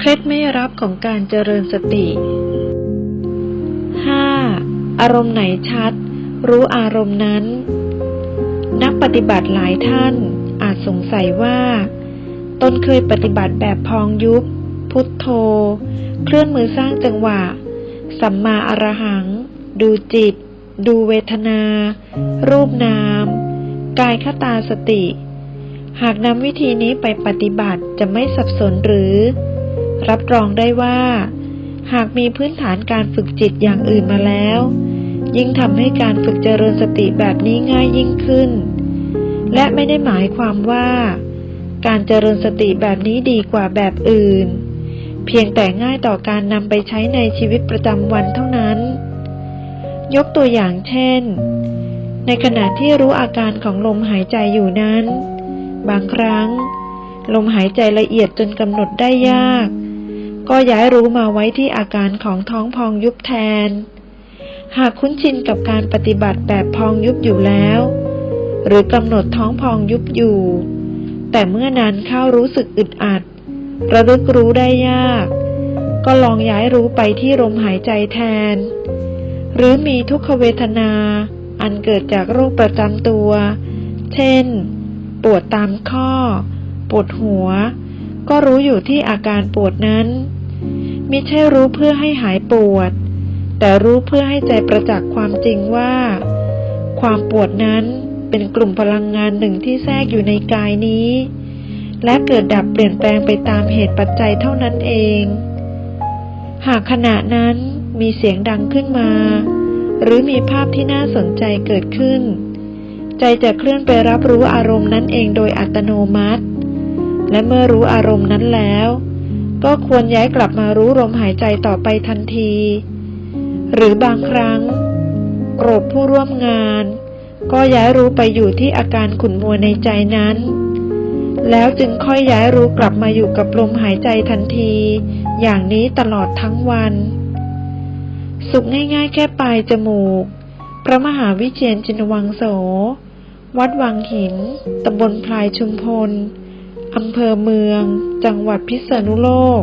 เคล็ดไม่รับของการเจริญสติ 5. อารมณ์ไหนชัด รู้อารมณ์นั้น นักปฏิบัติหลายท่านอาจสงสัยว่า ตนเคยปฏิบัติแบบพองยุบ พุทโธ เคลื่อนมือสร้างจังหวะ สัมมาอรหัง ดูจิต ดูเวทนา รูปนาม กายคตาสติ หากนำวิธีนี้ไปปฏิบัติจะไม่สับสนหรือ รับรองได้ว่า หากมีพื้นฐานการฝึกจิตอย่างอื่นมาแล้ว ยิ่งทำให้การฝึกเจริญสติแบบนี้ง่ายยิ่งขึ้น และไม่ได้หมายความว่า การเจริญสติแบบนี้ดีกว่าแบบอื่น เพียงแต่ง่ายต่อการนำไปใช้ในชีวิตประจำวันเท่านั้น ยกตัวอย่างเช่น ในขณะที่รู้อาการของลมหายใจอยู่นั้น บางครั้งลมหายใจละเอียดจนกำหนดได้ยาก ก็ย้ายรู้มาไว้ที่อาการของท้องพองยุบแทน หากคุ้นชินกับการปฏิบัติแบบพองยุบอยู่แล้ว หรือกำหนดท้องพองยุบอยู่ แต่เมื่อนานเข้ารู้สึกอึดอัด ระลึกรู้ได้ยาก ก็ลองย้ายรู้ไปที่ลมหายใจแทน หรือมีทุกขเวทนา อันเกิดจากโรคประจำตัว เช่น ปวดตามข้อ ปวดหัวก็รู้อยู่ที่อาการปวดนั้น มิใช่รู้เพื่อให้หายปวด แต่รู้เพื่อให้ใจประจักษ์ความจริงว่า ความปวดนั้นเป็นกลุ่มพลังงานหนึ่งที่แทรกอยู่ในกายนี้ และเกิดดับเปลี่ยนแปลงไปตามเหตุปัจจัยเท่านั้นเอง หากขณะนั้นมีเสียงดังขึ้นมา หรือมีภาพที่น่าสนใจเกิดขึ้น ใจจะเคลื่อนไปรับรู้อารมณ์นั้นเองโดยอัตโนมัติ และเมื่อรู้อารมณ์นั้นแล้ว ก็ควรย้ายกลับมารู้ลมหายใจต่อไปทันที หรือบางครั้ง โกรธผู้ร่วมงาน ก็ย้ายรู้ไปอยู่ที่อาการขุ่นมัวในใจนั้น แล้วจึงค่อยย้ายรู้กลับมาอยู่กับลมหายใจทันที อย่างนี้ตลอดทั้งวัน สุขง่ายๆ แค่ปลายจมูก พระมหาวิเชียนจินวังโส วัดวังหินตำบลพลายชุมพล อำเภอเมือง จังหวัดพิษณุโลก